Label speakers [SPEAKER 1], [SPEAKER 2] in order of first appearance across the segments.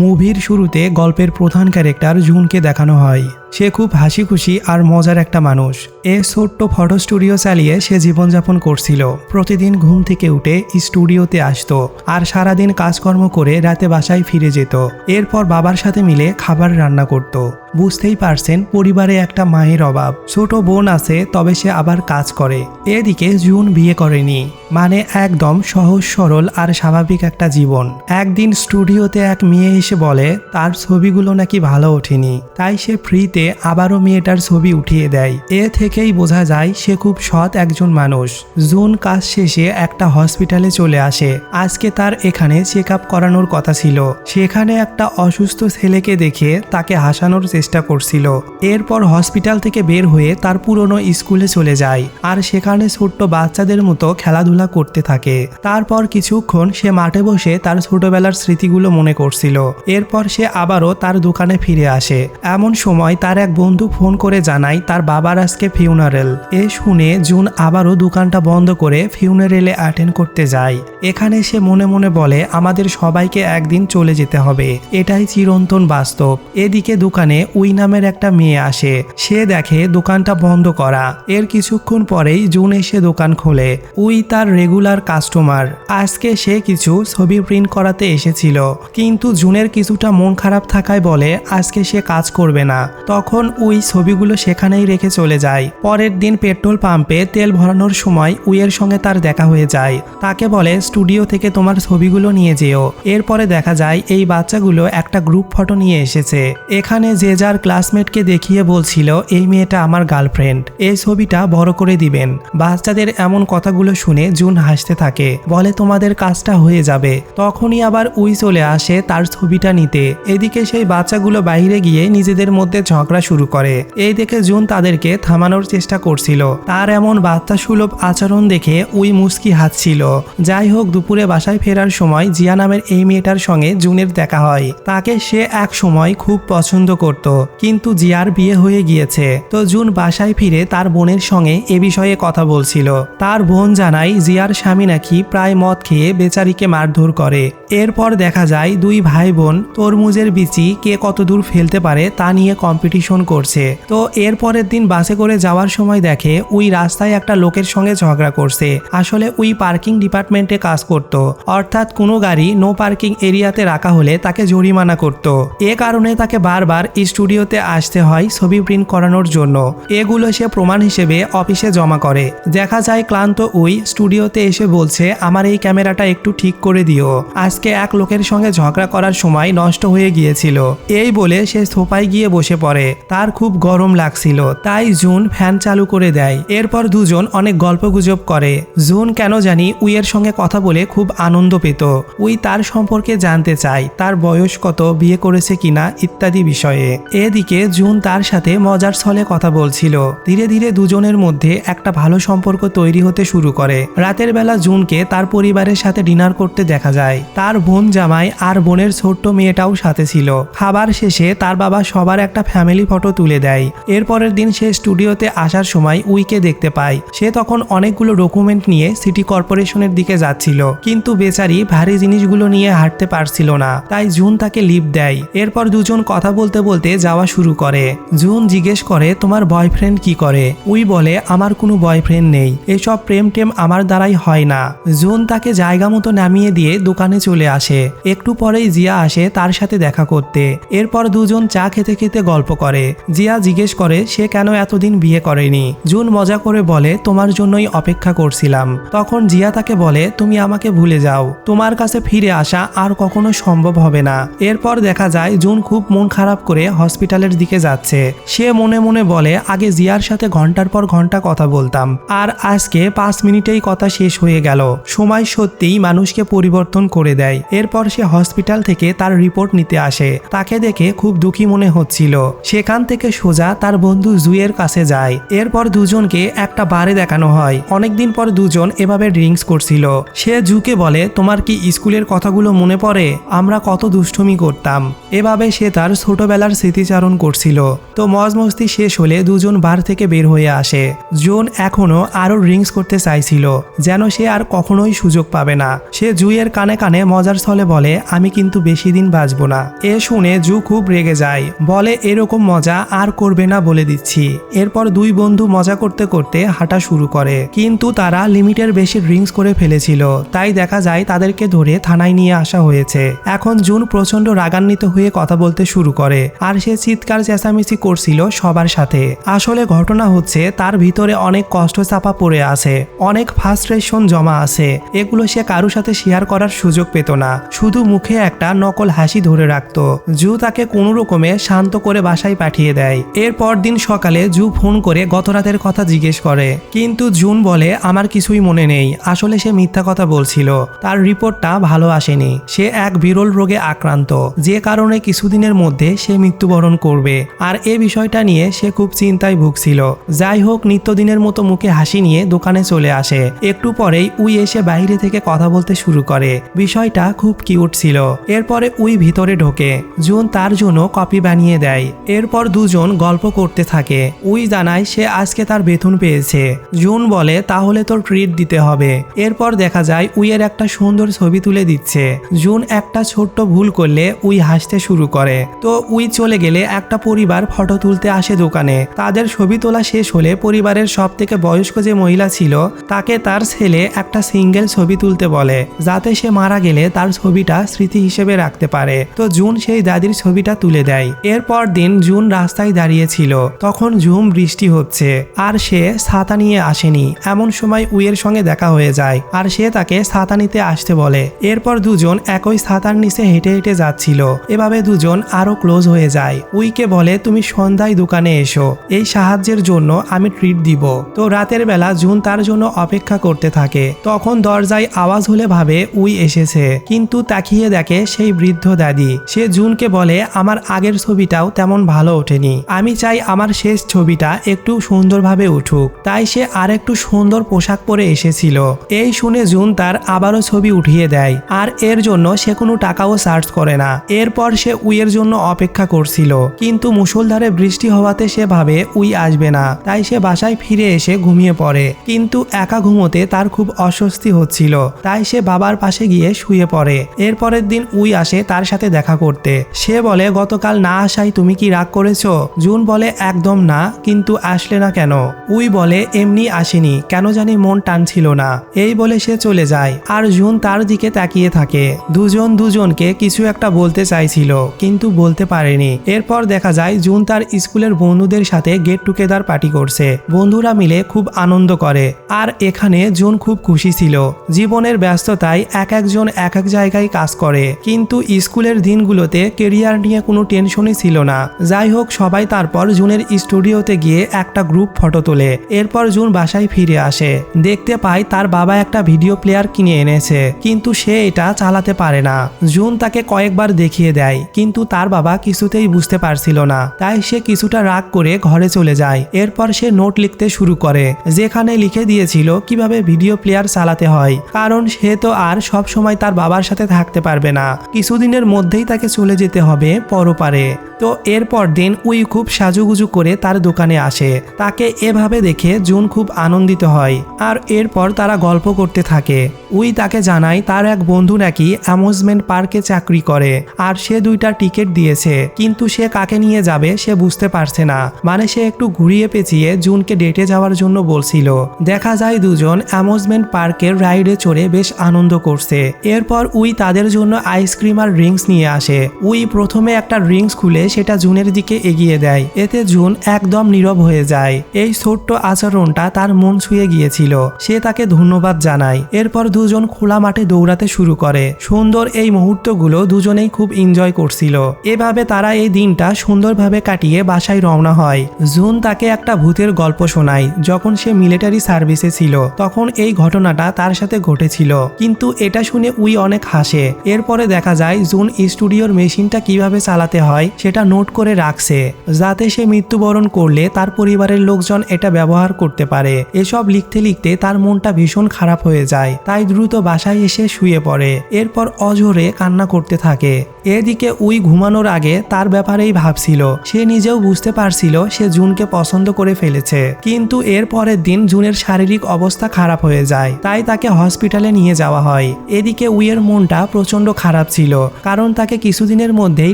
[SPEAKER 1] মুভির শুরুতে গল্পের প্রধান ক্যারেক্টার জুনকে দেখানো হয়। সে খুব হাসি খুশি আর মজার একটা মানুষ। এ ছোট্ট ফটো স্টুডিও চালিয়ে সে জীবনযাপন করছিল। প্রতিদিন ঘুম থেকে উঠে স্টুডিওতে আসতো আর সারাদিন কাজকর্ম করে রাতে বাসায় ফিরে যেত। এরপর বাবার সাথে মিলে খাবার রান্না করত। বুঝতেই পারছেন, পরিবারে একটা মায়ের অভাব। ছোট বোন আছে, তবে সে আবার কাজ করে। এদিকে জুন বিয়ে করেনি। মানে একদম সহজ, সরল আর স্বাভাবিক একটা জীবন। একদিন স্টুডিওতে এক মেয়ে এসে বলে, তার ছবিগুলো নাকি ভালো ওঠেনি। তাই সে ফ্রিতে আবারও মেয়েটার ছবি উঠিয়ে দেয়। এ থেকেই বোঝা যায় সে খুব সৎ একজন মানুষ। জুন কাজ শেষে একটা হসপিটালে চলে আসে। আজকে তার এখানে চেক আপ করানোর কথা ছিল। সেখানে একটা অসুস্থ ছেলেকে দেখে তাকে হাসানোর চেষ্টা করছিল। এরপর হসপিটাল থেকে বের হয়ে তার পুরনো স্কুলে চলে যায়। আর সেখানে ছোট্ট বাচ্চাদের মতো খেলাধুলা করতে থাকে। তারপর কিছুক্ষণ সে মাঠে বসে তার ছোটবেলার স্মৃতিগুলো মনে করছিল। এরপর সে আবারও তার দোকানে ফিরে আসে। এমন সময় তার এক বন্ধু ফোন করে জানায় তার বাবার আজকে ফিউনারেল এ শুনে জুন আবারও দোকানটা বন্ধ করে ফিউনারেলে অ্যাটেন্ড করতে যায়। এখানে সে মনে মনে বলে, আমাদের সবাইকে একদিন চলে যেতে হবে। এটাই চিরন্তন বাস্তব। এদিকে দোকানে উই নামের একটা মেয়ে আসে। সে দেখে দোকানটা বন্ধ করা। এর কিছুক্ষণ পরেই জুন এসে দোকান খোলে। উই তার রেগুলার কাস্টমার আজকে সে কিছু ছবি প্রিন্ট করাতে এসেছিল। কিন্তু জুনের কিছুটা মন খারাপ থাকায় বলে, আজকে সে কাজ করবে না। তখন উই ছবিগুলো সেখানেই রেখে চলে যায়। পরের দিন পেট্রোল পাম্পে তেল ভরানোর সময় উইয়ের সঙ্গে তার দেখা হয়ে যায়। তাকে বলে, স্টুডিও থেকে তোমার ছবিগুলো নিয়ে যেও। এরপরে দেখা যায়, এই বাচ্চাগুলো একটা গ্রুপ ফটো নিয়ে এসেছে। এখানে যে যার ক্লাসমেটকে দেখিয়ে বলছিল, এই মেয়েটা আমার গার্লফ্রেন্ড। এই ছবিটা বড় করে দিবেন। বাচ্চাদের এমন কথাগুলো শুনে জুন হাসতে থাকে। বলে, তোমাদের কাজটা হয়ে যাবে। তখনই আবার উই চলে আসে তার ছবিটা নিতে। এদিকে সেই বাচ্চাগুলো বাইরে গিয়ে নিজেদের মধ্যে ঝগড়া শুরু করে। এই দেখে জুন তাদেরকে থামানোর চেষ্টা করছিল। তার এমন বাচ্চা সুলভ আচরণ দেখে উই মুস্কি হাতছিল যাই হোক, দুপুরে বাসায় ফেরার সময় জিয়া নামের এই মেয়েটার সঙ্গে জুনের দেখা হয়। তাকে সে এক সময় খুব পছন্দ করত, কিন্তু জিয়ার বিয়ে হয়ে গিয়েছে। তো জুন বাসায় ফিরে তার বোনের সঙ্গে এ বিষয়ে কথা বলছিল। তার বোন জানায়, জিয়ার স্বামী নাকি প্রায় মদ খেয়ে বেচারিকে মারধর করে। এরপর দেখা যায় দুই ভাই বোন তরমুজের বিচি কে কত দূর ফেলতে পারে তা নিয়ে কম্পিটিশন করছে। তো এর পরের দিন বাসে করে যাওয়ার সময় দেখে ওই রাস্তায় একটা লোকের সঙ্গে ঝগড়া করছে। আসলে ওই পার্কিং ডিপার্টমেন্টে কাজ করত। অর্থাৎ কোনো গাড়ি নো পার্কিং এরিয়াতে রাখা হলে তাকে জরিমানা করত। এ কারণে তাকে বারবার স্টুডিওতে আসতে হয় ছবি প্রিন্ট করানোর জন্য। এগুলো সে প্রমাণ হিসেবে অফিসে জমা করে। দেখা যায় ক্লান্ত ওই স্টুডিওতে এসে বলছে, আমার এই ক্যামেরাটা একটু ঠিক করে দিও। আজকে এক লোকের সঙ্গে ঝগড়া করার সময় নষ্ট হয়ে গিয়েছিল। এই বলে সে সোফায় গিয়ে বসে পড়ে। তার খুব গরম লাগছিল, তাই জুন ফ্যান চালু করে দেয়। এরপর দুজন অনেক গল্পগুজব করে। জুন কেন জানি উইয়ের সঙ্গে কথা বলে খুব আনন্দ পেত। উই তার সম্পর্কে জানতে চায়, তার বয়স কত, বিয়ে করেছে কিনা ইত্যাদি বিষয়ে। এদিকে জুন তার সাথে মজার ছলে কথা বলছিল। ধীরে ধীরে দুজনের মধ্যে একটা ভালো সম্পর্ক তৈরি হতে শুরু করে। রাতের বেলা জুনকে তার পরিবারের সাথে ডিনার করতে দেখা যায়। তার বোন জামাই আর বোনের ছোট্ট মেয়েটাও সাথে ছিল। খাবার শেষে তার বাবা সবার একটা ফ্যামিলি ফটো তুলে দেয়। এরপরের দিন সে স্টুডিওতে আসার সময় উইকে দেখতে পায়। সে তখন অনেকগুলো ডকুমেন্ট নিয়ে সিটি কর্পোরেশনের দিকে যাচ্ছিল। কিন্তু বেচারি ভারী জিনিসগুলো নিয়ে হাঁটতে পারছিল না। তাই জুন তাকে লিপ দেয়। এরপর দুজন কথা বলতে বলতে যাওয়া শুরু করে। জুন জিজ্ঞেস করে, তোমার বয়ফ্রেন্ড কি করে? উই বলে, আমার কোনো বয়ফ্রেন্ড নেই। এসব প্রেম টেম আমার দ্বারাই হয় না। জুন তাকে জায়গা মতো নামিয়ে দিয়ে দোকানে চলে আসে। একটু পরেই জিয়া আসে তার সাথে দেখা করতে। এরপর দুজন চা খেতে খেতে গল্প করে। জিয়া জিজ্ঞেস করে, সে কেন এতদিন বিয়ে করেনি? জুন মজা করে বলে, তোমার জন্যই অপেক্ষা করছিলাম। তখন জিয়া তাকে বলে, তুমি আমাকে ভুলে যাও। তোমার কাছে ফিরে আসা আর কখনো সম্ভব হবে না। এরপর দেখা যায়, জুন খুব মন খারাপ করে হসপিটালের দিকে যাচ্ছে। সে মনে মনে বলে, আগে জিয়ার সাথে ঘণ্টার পর ঘণ্টা কথা বলতাম। আর আজকে পাঁচ মিনিটেই কথা শেষ হয়ে গেল। সময় সত্যিই মানুষকে পরিবর্তন করে দেয়। এরপর সে হসপিটাল থেকে তার রিপোর্ট নিতে আসে। তাকে দেখে খুব দুঃখী মনে হচ্ছিল। সেখান থেকে সোজা তার বন্ধু জুয়ের কাছে যায়। এরপর দুজনকে একটা বারে দেখানো হয়। অনেকদিন পর দুজন এভাবে ড্রিঙ্কস করছিল। সে জুকে বলে, তোমার কি স্কুলের কথাগুলো মনে পড়ে? আমরা কত দুষ্টুমি করতাম। এভাবে সে তার ছোটবেলার স্মৃতিচারণ করছিল। তো মজ মস্তি শেষ হলে দুজন বার থেকে বের হয়ে আসে। জোন এখনও আরও ড্রিঙ্কস করতে চাইছিল, যেন সে আর কখনোই সুযোগ পাবে না। সে জুইয়ের কানে কানে মজার ছলে বলে, আমি কিন্তু বেশি দিন বাঁচবো না। এ শুনে জু খুব রেগে যায়, বলে, এরকম মজা আর করবে না বলে দিচ্ছি। এরপর দুই বন্ধু মজা করতে করতে হাঁটা শুরু করে, কিন্তু তারা লিমিটের বেশি ড্রিঙ্কস করে ফেলেছিল, তাই দেখা যায় তাদেরকে ধরে থানায় নিয়ে আসা হয়েছে। এখন জুন প্রচণ্ড রাগান্বিত হয়ে কথা বলতে শুরু করে, আর সে চিৎকার চেঁচামেচি করছিল সবার সাথে। আসলে ঘটনা হচ্ছে, তার ভিতরে অনেক কষ্ট চাপা পড়ে আছে, অনেক ফার্স্ট্রেশন জমা আছে, এগুলো সে কারোর সাথে শেয়ার করার সুযোগ পেত না। শুধু মুখে একটা নকল হাসি ধরে রাখতো। জু তাকে কোনো রকমে শান্ত করে বাসায় পাঠিয়ে দেয়। এরপর দিন সকালে জু ফোন করে গত রাতের কথা জিজ্ঞেস করে। কিন্তু জুন বলে, আমার কিছুই মনে নেই। আসলে সে মিথ্যা কথা বলছিল। তার রিপোর্টটা ভালো আসেনি। সে এক বিরল রোগে আক্রান্ত। যে কারণে কিছুদিনের মধ্যে সে মৃত্যুবরণ করবে। আর এ বিষয়টা নিয়ে সে খুব চিন্তায় ভুগছিল। যাই হোক, নিত্যদিনের মতো মুখে হাসি নিয়ে দোকানে চলে আসে। একটু পরেই উই এসে বাইরে থেকে কথা বলতে শুরু করে। বিষয়টা খুব কিউট ছিল। এরপরে উই ভিতরে ঢোকে। জুন তার জন্য কপি বানিয়ে দেয়। এরপর দুজন গল্প করতে থাকে। উই জানায় সে আজকে তার বেতন পেয়েছে। জুন বলে, তাহলে তোর ট্রিট দিতে হবে। এরপর দেখা যায় উইয়ের একটা সুন্দর ছবি তুলে দিচ্ছে। জুন একটা ছোট্ট ভুল করলে উই হাসতে শুরু করে। তো উই চলে গেলে একটা পরিবার ফটো তুলতে আসে দোকানে। তাদের ছবি তোলা শেষ হলে পরিবারের সব থেকে বয়স্ক যে মহিলা ছিল, তাকে তার ছেলে একটা সিঙ্গেল ছবি তুলতে বলে, যাতে সে মারা গেলে তার ছবিটা স্মৃতি হিসেবে রাখতে পারে। তো জুন সেই দাদির ছবিটা তুলে দেয়। এরপর দিন জুন রাস্তায় দাঁড়িয়েছিল। তখন ঝুম বৃষ্টি হচ্ছে। আর সে ছাতা নিয়ে আসেনি। এমন সময় উইয়ের সঙ্গে দেখা হয়ে যায়। আর সে তাকে ছাতা নিতে আসতে বলে। এরপর দুজন একই ছাতার নিচে হেঁটে হেঁটে যাচ্ছিল। এভাবে দুজন আরও ক্লোজ হয়ে যায়। উইকে বলে, তুমি সন্ধ্যায় দোকানে এসো। এই সাহায্যের জন্য আমি ট্রিট দিব। তো রাতের বেলা জুন তার জন্য অপেক্ষা করতে থাকে। তখন দরজায় আওয়াজ হলে ভাবে উই এসেছে। কিন্তু তাকিয়ে দেখে সেই বৃদ্ধ দাদি। সে জুনকে বলে, আমার আগের ছবিটাও তেমন ভালো ওঠেনি। আমি চাই আমার শেষ ছবিটা একটু সুন্দরভাবে উঠুক। তাই সে আর একটু সুন্দর পোশাক পরে এসেছিল। এই শুনে জুন তার আবারও ছবি উঠিয়ে দেয়। আর এর জন্য সে কোনো টাকাও চার্জ করে না। এরপর সে উইয়ের জন্য অপেক্ষা করছিল। কিন্তু মুষলধারে বৃষ্টি হওয়াতে সে ভাবে উই আসবে না। তাই সে বাসায় ফিরে এসে ঘুমিয়ে পড়ে। কিন্তু একা ঘুমোতে তার খুব অস্বস্তি হচ্ছিল। তাই সে বাবার পাশে গিয়ে শুয়ে পড়ে। এরপরের দিন উই আসে তার সাথে দেখা করতে। সে বলে, গতকাল না আসায় তুমি কি রাগ করেছ? জুন বলে, একদম না, কিন্তু আসলে না কেন? উই বলে, এমনি আসেনি, কেন জানি মন টানছিল না। এই বলে সে চলে যায়। আর জুন তার দিকে তাকিয়ে থাকে। দুজন দুজনকে কিছু একটা বলতে চাইছিল, কিন্তু বলতে পারেনি। এরপর দেখা যায়, জুন তার স্কুলের বন্ধুদের সাথে গেট টুগেদার পার্টি করছে। বন্ধুরা মিলে খুব আনন্দ করে। আর এখানে জুন খুব খুশি ছিল। জীবনের ব্যস্ততায় এক একজন এক এক এক জায়গায় কাজ করে। কিন্তু স্কুলের দিনগুলোতে কেরিয়ার নিয়ে কোনো টেনশনই ছিল না। যাই হোক, সবাই তারপর জুনের স্টুডিওতে গিয়ে একটা গ্রুপ ফটো তোলে। এরপর জুন বাসায় ফিরে আসে। দেখতে পায় তার বাবা একটা ভিডিও প্লেয়ার কিনে এনেছে। কিন্তু সে এটা চালাতে পারে না। জুন তাকে কয়েকবার দেখিয়ে দেয়। কিন্তু তার বাবা কিছুতেই বুঝতে পারছিল না। তাই সে কিছুটা রাগ করে ঘরে চলে যায়। এরপর সে নোট লিখতে শুরু করে। যেখানে লিখে দিয়েছিল কীভাবে ভিডিও প্লেয়ার চালাতে হয়। কারণ সে তো আর সব সময় তার বাবার সাথে থাকতে পারবে না। কিছুদিনের মধ্যেই তাকে চলে যেতে হবে পরপারে। তো এরপর দিন উই খুব সাজুগুজু করে তার দোকানে আসে। তাকে এভাবে দেখে জুন খুব আনন্দিত হয়। আর এরপর তারা গল্প করতে থাকে। উই তাকে জানায়, তার এক বন্ধু নাকি অ্যামুজমেন্ট পার্কে চাকরি করে। আর সে দুইটা টিকিট দিয়েছে। কিন্তু সে কাকে নিয়ে যাবে সে বুঝতে পারছে না। মানে সে একটু ঘুরিয়ে পেঁচিয়ে জুনকে ডেটে যাওয়ার জন্য বলছিল। দেখা যায় দুজন অ্যামুজমেন্ট পার্কের রাইডে চড়ে বেশ আনন্দ করছে। এরপর উই তাদের জন্য আইসক্রিম আর রিংস নিয়ে আসে। উই প্রথমে একটা রিংস খুলে সেটা জুনের দিকে এগিয়ে দেয়। এতে জুন একদম নীরব হয়ে যায়। এই ছোট্ট আচরণটা তার মন ছুঁয়ে গিয়েছিল। সে তাকে ধন্যবাদ জানায়। এরপর দুজন খোলা মাঠে দৌড়াতে শুরু করে। সুন্দর এই মুহূর্তগুলো দুজনেই খুব এনজয় করছিল। এভাবে তারা এই দিনটা সুন্দরভাবে কাটিয়ে বাসায় রওনা হয়। জুন তাকে একটা ভূতের গল্প শোনায়। যখন সে মিলিটারি সার্ভিসে ছিল, তখন এই ঘটনাটা তার সাথে ঘটেছিল। কিন্তু এটা শুনে উই অনেক হাসে। এরপরে দেখা যায়, জুন স্টুডিওর মেশিনটা কীভাবে চালাতে হয় সেটা নোট করে রাখছে। যাতে সে মৃত্যুবরণ করলে তার পরিবারের লোকজন এটা ব্যবহার করতে পারে। এসব লিখতে লিখতে তার মনটা ভীষণ খারাপ হয়ে যায়। তাই দ্রুত বাসায় এসে শুয়ে পড়ে। এরপর অঝরে কান্না করতে থাকে। এদিকে উই ঘুমানোর আগে তার ব্যাপারেই ভাবছিল। সে নিজেও বুঝতে পারছিল সে জুনকে পছন্দ করে ফেলেছে। কিন্তু এর পরের দিন জুনের শারীরিক অবস্থা খারাপ হয়ে যায়। তাই তাকে হসপিটালে নিয়ে যাওয়া হয়। এদিকে উইয়ের মনটা প্রচণ্ড খারাপ ছিল, কারণ তাকে কিছুদিনের মধ্যেই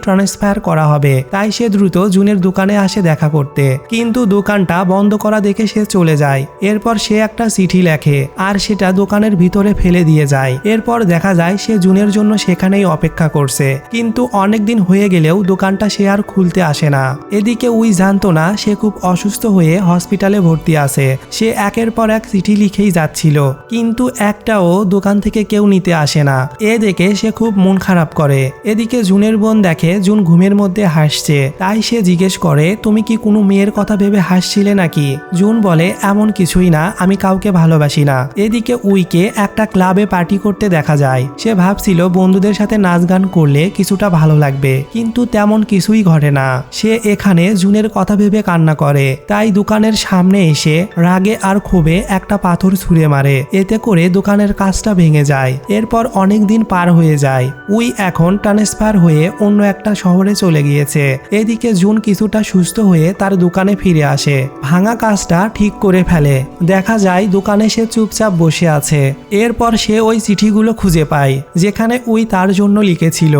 [SPEAKER 1] ট্রান্সফার করা হবে। তাই সে দ্রুত জুনের দোকানে আসে দেখা করতে। কিন্তু দোকানটা বন্ধ করা দেখে সে চলে যায়। এরপর সে একটা চিঠি লেখে, আর সেটা দোকানের ভিতরে ফেলে দিয়ে যায়। এরপর দেখা যায় সে জুনের জন্য সেখানেই অপেক্ষা করছে। কিন্তু অনেক দিন হয়ে গেলেও দোকানটা সে আর খুলতে আসে না। এদিকে উই জানতো না, সে খুব অসুস্থ হয়ে হসপিটালে ভর্তি আছে। সে একের পর এক চিঠি লিখেই যাচ্ছিল। কিন্তু একটাও দোকান থেকে কেউ নিতে আসে না। এ দেখে সে খুব মন খারাপ করে। এদিকে জুনের বোন দেখে জুন ঘুমের মধ্যে হাসছে। তাই সে জিজ্ঞেস করে, তুমি কি কোনো মেয়ের কথা ভেবে হাসছিলে নাকি? জুন বলে, এমন কিছুই না, আমি কাউকে ভালোবাসি না। এদিকে উইকে একটা ক্লাবে পার্টি করতে দেখা যায়। সে ভাবছিল বন্ধুদের সাথে নাচ গান করলে কিছুটা ভালো লাগবে, কিন্তু তেমন কিছুই ঘটে না। সে এখানে জুনের কথা ভেবে কান্না করে। তাই দোকানের সামনে এসে রাগে আর ক্ষোভে একটা পাথর ছুঁড়ে মারে। এতে করে দোকানের কাজটা ভেঙে যায়। এরপর অনেক দিন পার হয়ে যায়। উই এখন ট্রান্সফার হয়ে অন্য একটা শহরে চলে গিয়েছে। এদিকে জুন কিছুটা সুস্থ হয়ে তার দোকানে ফিরে আসে। ভাঙা কাজটা ঠিক করে ফেলে। দেখা যায় দোকানে সে চুপচাপ বসে আছে। এরপর সে ওই চিঠিগুলো খুঁজে পায়, যেখানে উই তার জন্য লিখেছিল।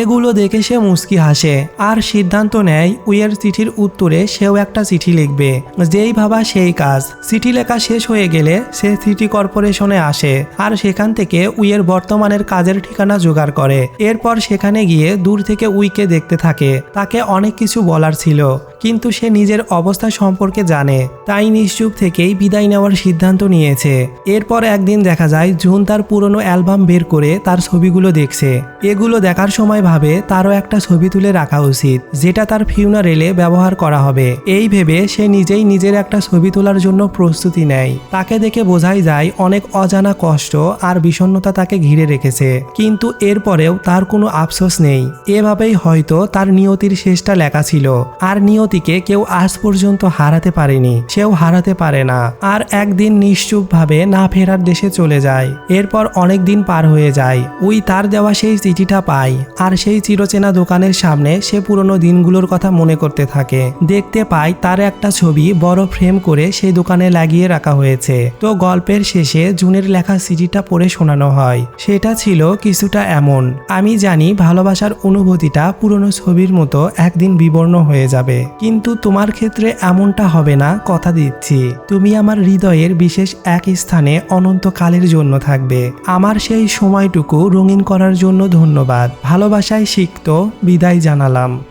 [SPEAKER 1] এগুলো দেখে সে মুস্কি হাসে, আর সিদ্ধান্ত নেয় উইয়ের চিঠির উত্তরে সেও একটা চিঠি লিখবে। যেই ভাবা সেই কাজ। চিঠি লেখা শেষ হয়ে গেলে সে সিটি কর্পোরেশনে আসে, আর সেখান থেকে উইয়ের বর্তমানের কাজের ঠিকানা জোগাড় করে। এরপর সেখানে গিয়ে দূর থেকে উইকে দেখতে থাকে। তাকে অনেক কিছু বলার ছিল, কিন্তু সে নিজের অবস্থা সম্পর্কে জানে। তাই নিশ্চুপ থেকেই বিদায় নেওয়ার সিদ্ধান্ত নিয়েছে। এরপর একদিন দেখা যায়, জুন তার পুরনো অ্যালবাম বের করে তার ছবিগুলো দেখছে। এগুলো দেখার সময় ভাবে তারও একটা ছবি তুলে রাখা উচিত, যেটা তার ফিউনারেলে ব্যবহার করা হবে। এই ভেবে সে নিজেই নিজের একটা ছবি তোলার জন্য প্রস্তুতি নেয়। তাকে দেখে বোঝাই যায়, অনেক অজানা কষ্ট আর বিষণ্ণতা তাকে ঘিরে রেখেছে। কিন্তু এরপরেও তার কোনো আফসোস নেই। এভাবেই হয়তো তার নিয়তির শেষটা লেখা ছিল। আর নিয়তিকে কেউ আজ পর্যন্ত হারাতে পারেনি। সেও হারাতে পারে না। আর একদিন নিশ্চুপভাবে না ফেরার দেশে চলে যায়। এরপর অনেক দিন পার হয়ে যায়। উই তার দেওয়া সেই চিঠিটা পায় আর সেই চিরচেনা দোকানের সামনে সে পুরনো দিনগুলোর কথা মনে করতে থাকে। দেখতে পায় তার একটা ছবি বড় ফ্রেম করে সেই দোকানে লাগিয়ে রাখা হয়েছে। তো গল্পের শেষে জুনের লেখা চিঠিটা পড়ে শোনানো হয়। সেটা ছিল কিছুটা এমন। আমি জানি ভালোবাসার অনুভূতিটা পুরনো ছবির মতো একদিন বিবর্ণ হয়ে যাবে। কিন্তু তোমার ক্ষেত্রে এমনটা হবে না, কথা দিচ্ছি। তুমি আমার হৃদয়ের বিশেষ এক স্থানে অনন্তকালের জন্য থাকবে। আমার সেই সময়টুকু রঙিন করার জন্য ধন্যবাদ। ভালোবাসায় শিখত বিদায় জানালাম।